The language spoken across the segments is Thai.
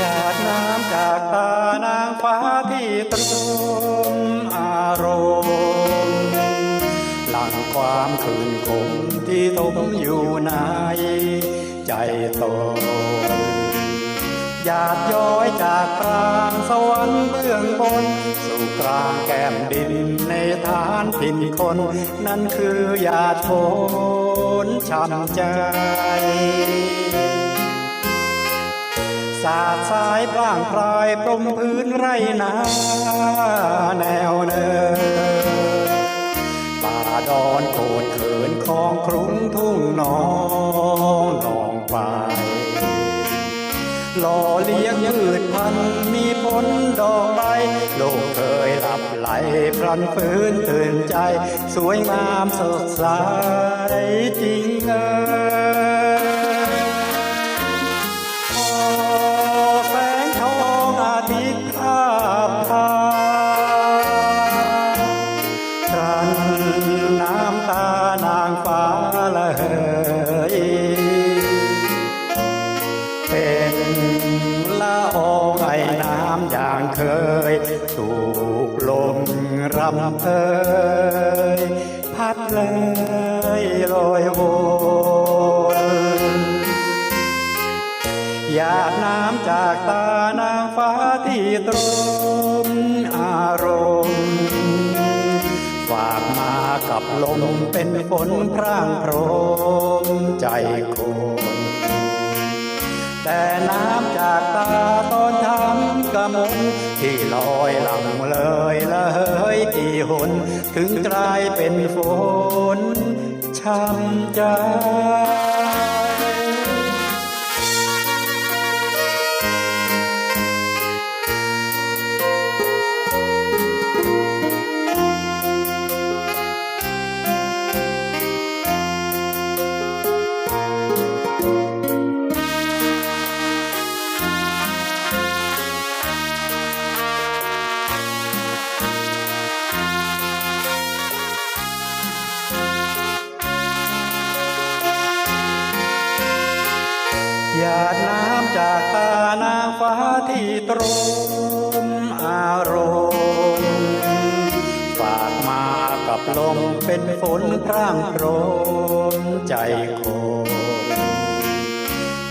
หยาดน้ำจากตานางฟ้าที่ตรึมอารมณ์หลังความคืนคงที่ทมอยู่ในใจตนหยาดย้อยจากกลางสวรรค์เบื้องบน สู่กลางแก้มดินในฐานพินคน นั่นคือหยาดฝนช้ำใจ สาสายพร่างพรายปรมพื้นไรนาแนวเนินป่าดอนโขดเขินคลองครุ้งทุ่งนองนองไปหล่อเลี้ยงยืดพันมีผลดอกใบโลกเคยหลับไหลพลันฟื้นตื่นใจ สวยงามสดใสจริงเอ่ย อย่างเคยถูกลมรำเพยพัดเลยลอยวนหยาดน้ำจากตานางฟ้าที่ตรงอารมณ์ฝากมากับลมเป็นฝนพร่างพรมใจคนแต่น้ำจากตา มนที่ลอยหลังเลยละเฮ้ยกี่หน ถึงกลายเป็นฝนช้ำใจ หยาดน้ำจากตานางฟ้าที่ตรงอารมณ์ฝากมากับลมเป็นฝนพร่างโพรมใจคน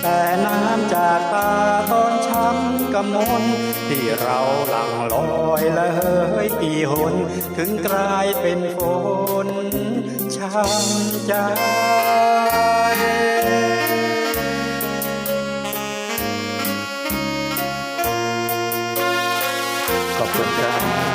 แต่น้ำจากตาตอนช้ำกำมลที่เราหลังลอยละเฮ้ยกี่หนถึงกลายเป็นฝนช้ำใจ sometimes.